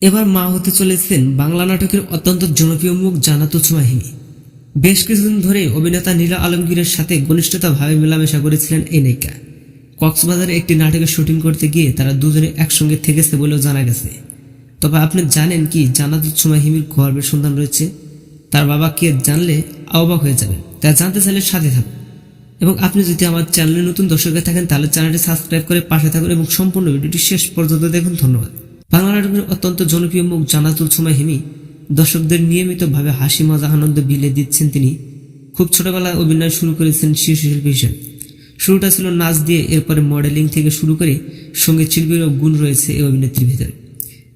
এবার মা হতে চলেছেন বাংলা নাটকের অত্যন্ত জনপ্রিয় মুখ জানাতু সুমাহিনী বেশ কিছুদিন ধরে অভিনেতা নীলা আলমগীরের সাথে ঘনিষ্ঠতাভাবে মেলামেশা করেছিলেন এই নায়িকা। কক্সবাজারে একটি নাটকের শুটিং করতে গিয়ে তারা দুজনে একসঙ্গে থেকেছে বলেও জানা গেছে। তবে আপনি জানেন কি জানাতুল সুমাহিমির গর্বের সন্ধান রয়েছে? তার বাবা কে জানলে অবাক হয়ে যাবেন। তা জানতে চাইলে সাথে থাকুন। এবং আপনি যদি আমার চ্যানেলে নতুন দর্শক থাকেন তাহলে চ্যানেলটি সাবস্ক্রাইব করে পাশে থাকুন এবং সম্পূর্ণ ভিডিওটি শেষ পর্যন্ত দেখুন। ধন্যবাদ। বাংলা নাটকের অত্যন্ত জনপ্রিয় মুখ জানাতুল সময় হিমি দর্শকদের নিয়মিতভাবে হাসি, মজা, আনন্দ বিলে দিচ্ছেন তিনি। খুব ছোটবেলায় অভিনয় শুরু করেছেন শিশু শিল্পী হিসেবে। শুরুটা ছিল নাচ দিয়ে, এরপরে মডেলিং থেকে শুরু করে সংগীত শিল্পীরও গুণ রয়েছে এই অভিনেত্রীর ভিতরে।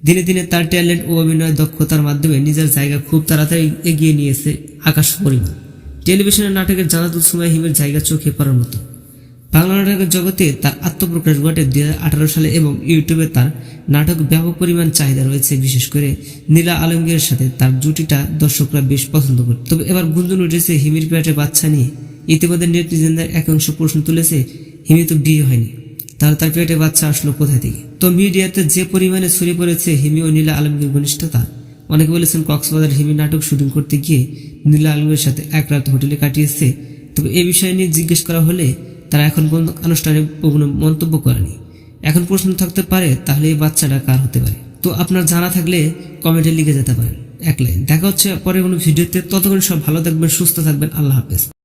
দিনে দিনে তার ট্যালেন্ট ও অভিনয় দক্ষতার মাধ্যমে নিজের জায়গা খুব তাড়াতাড়ি এগিয়ে নিয়েছে আকাশ পরিমাণ টেলিভিশনের নাটকের জানাতুল সময় হিমের জায়গা চোখে পড়ার মতো। বাংলা নাটকের জগতে তার আত্মপ্রকাশ ঘটে দুই হাজার আঠারো সালে এবং ইউটিউবে তার নাটক ব্যাপক পরিমাণ চাহিদা রয়েছে, বিশেষ করে নীলা আলমগীরের সাথে। তার জুটিটা দর্শকরা বেশ পছন্দ করে তবে এবার গুঞ্জন উঠেছে হিমির পেটে বাচ্চা নিয়ে। ইতিমধ্যে নেটিজেনদের এক অংশ প্রশ্ন তুলেছে, হিমি তো বিয়ে হয়নি। তাহলে তার পেটে বাচ্চা আসলো কোথায় থেকে? তো মিডিয়াতে যে পরিমাণে ছড়িয়ে পড়েছে হিমি ও নীলা আলমগীর ঘনিষ্ঠতা, অনেকে বলেছেন কক্সবাজার হিমি নাটক শুটিং করতে গিয়ে নীলা আলমের সাথে এক রাত হোটেলে কাটিয়েছে। তবে এ বিষয় নিয়ে জিজ্ঞেস করা হলে তারা এখন পর্যন্ত আনুষ্ঠানিক কোনো মন্তব্য করেনি। এখন প্রশ্ন থাকতে পারে, তাহলে এই বাচ্চাটা কার হতে পারে? তো আপনার জানা থাকলে কমেন্টে লিখে যেতে পারেন। এক লাইন। দেখা হচ্ছে পরে কোনো ভিডিওতে। ততক্ষণ সব ভালো থাকবেন, সুস্থ থাকবেন। আল্লাহ হাফেজ।